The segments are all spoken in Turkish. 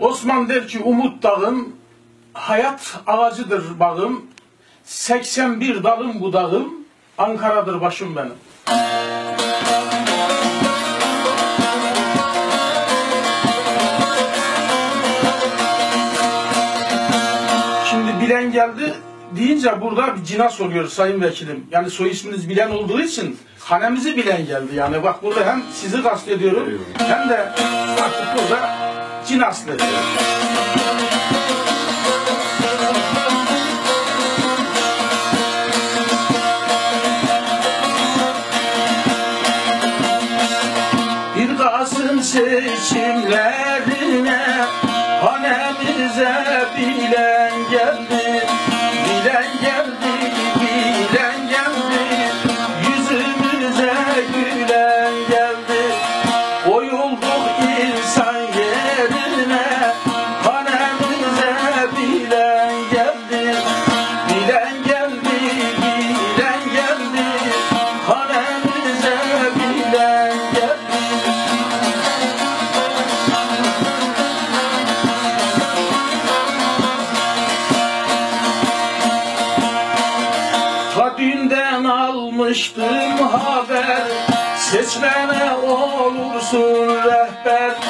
Osman der ki Umut Dağım hayat ağacıdır bağım. 81 dalım budağım. Ankara'dır başım benim. Şimdi bilen geldi deyince burada bir cinas oluyor sayın vekilim. Yani soy isminiz bilen olduğu için hanemizi bilen geldi. Yani bak burada hem sizi kastediyorum hem de artık burada cinaslı. Bir Kasım seçimlerine hanemize bilen geldi, almıştım haber. Seçmene olursun rehber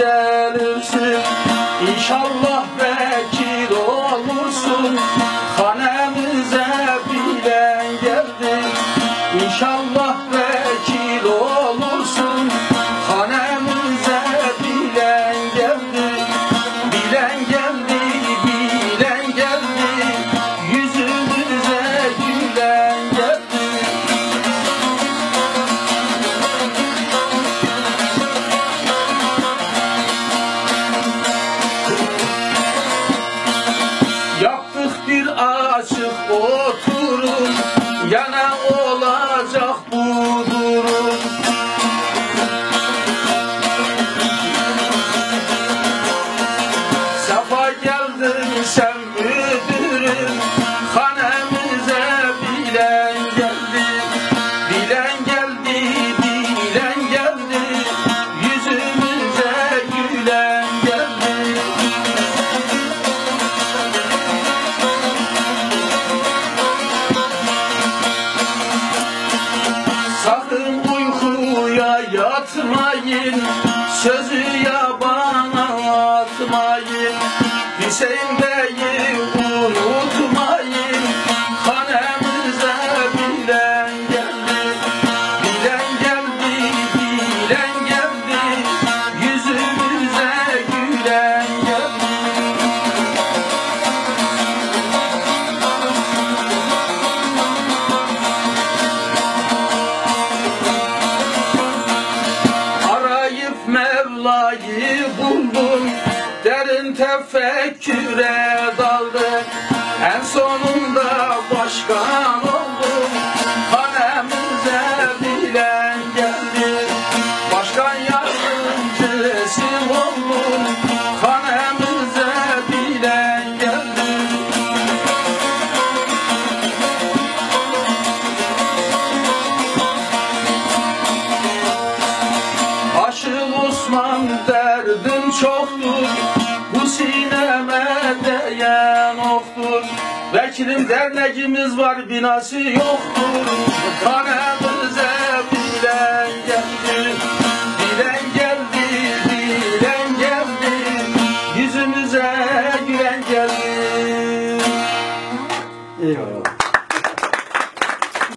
gelirsin. İnşallah vekil olursun. Hanemize bilen geldi. İnşallah Oh. Sözü tefekküre daldım En sonunda başkan oldum Hanemize bilen geldi. Başkan yardımcısı oldum Hanemize bilen geldi. Aşık Osman derdim çoktur Bu sineme değen oktur Vekilim derneğimiz var binası yoktur. Kanemize